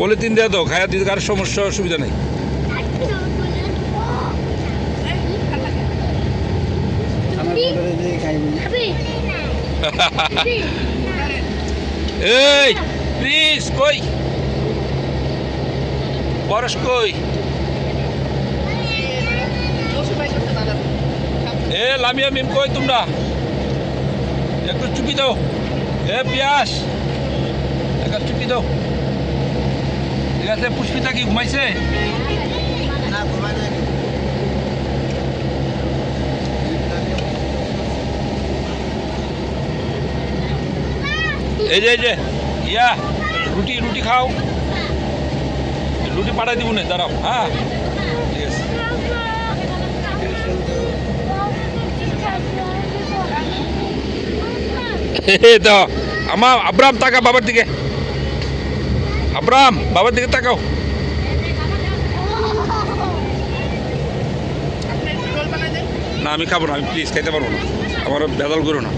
Polythene দিয়ে দাও খায়া দিতে কারোর সমস্যা অসুবিধা নেই। এই প্লিজ কই? পরশ কই? এ লামিয়া মিম কই তোমরা? একটু চুপি দাও। এ পিয়াস। একটা চুপি দাও। ঠিক আছে পুষ্পিতা কি ঘুমাইছে না ঘুমাই নাই এই যে এই যে ইয়া রুটি রুটি খাও রুটি পাঠাই দিব না দাঁড়াও হ্যাঁ ঠিক আছে তো আমার আব্রাম তাকা বাবার দিকে আব্রাম বাবার দিকে তাকাও। না, আমি খাব না, আমি প্লিজ খাইতে পারব না। আমার বেদাল করো না।